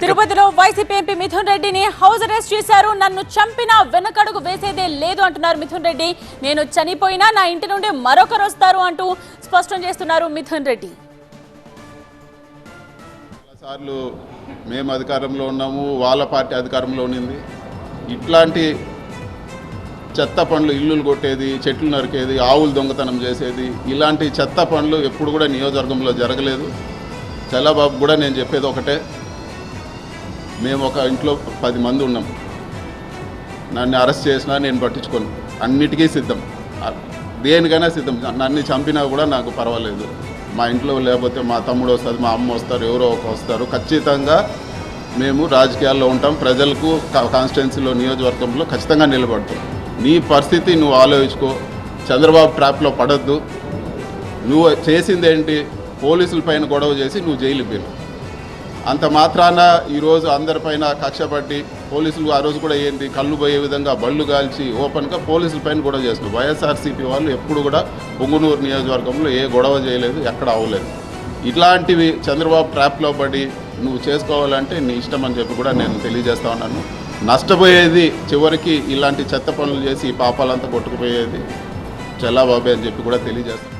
తిరుపతిలో YCP MP Mithun రెడ్డిని house arrest చేశారు. నన్ను చంపినా వెనకడుగు వేసేదే లేదు అంటున్నారు మిథున్ రెడ్డి. నేను చనిపోయినా నా ఇంటి నుండి మరొకరు వస్తారు అంటూ స్పష్టం చేస్తున్నారు మిథున్ రెడ్డి. సార్లు మేము అధికారంలో ఉన్నాము వాళ్ళ పార్టీ అధికారంలో ఉన్నింది. ఇట్లాంటి చెత్త పనులు ఇల్లులు కొట్టేది చెట్లు నరికేది ఆవులు దొంగతనం చేసేది ఇలాంటి చెత్త పనులు ఎప్పుడు కూడా నియోజకవర్గంలో జరగలేదు. చల్లబాబు కూడా నేను చెప్పేది ఒకటే మేము ఒక ఇంట్లో పది మంది ఉన్నాం. నన్ను అరెస్ట్ చేసినా నేను పట్టించుకోను. అన్నిటికీ సిద్ధం. దేనికైనా సిద్ధం. నన్ను చంపినా కూడా నాకు పర్వాలేదు. మా ఇంట్లో లేకపోతే మా తమ్ముడు వస్తుంది మా అమ్మ వస్తారు ఎవరో ఒక వస్తారు. ఖచ్చితంగా మేము రాజకీయాల్లో ఉంటాం. ప్రజలకు కాన్స్టిట్యున్సీలో నియోజకవర్గంలో ఖచ్చితంగా నిలబడతాం. నీ పరిస్థితి నువ్వు ఆలోచించుకో. చంద్రబాబు ట్రాప్లో పడద్దు. నువ్వు చేసింది ఏంటి పోలీసుల పైన గొడవ చేసి నువ్వు జైలుకి పోయినావు. అంత మాత్రాన ఈరోజు అందరిపైన కక్షపట్టి పోలీసులు ఆ రోజు కూడా ఏంటి కళ్ళు పోయే విధంగా బళ్ళు కాల్చి ఓపెన్గా పోలీసుల పైన గొడవ చేస్తున్నారు వైఎస్ఆర్సీపీ వాళ్ళు ఎప్పుడు కూడా పొంగునూరు నియోజకవర్గంలో ఏ గొడవ చేయలేదు ఎక్కడ అవ్వలేదు. ఇట్లాంటివి చంద్రబాబు ట్రాప్లో పడి నువ్వు చేసుకోవాలంటే నీ ఇష్టం అని చెప్పి కూడా నేను తెలియజేస్తా ఉన్నాను. నష్టపోయేది చివరికి ఇలాంటి చెత్త పనులు చేసి ఈ పాపాలంతా కొట్టుకుపోయేది చల్లాబాబే అని చెప్పి కూడా తెలియజేస్తాను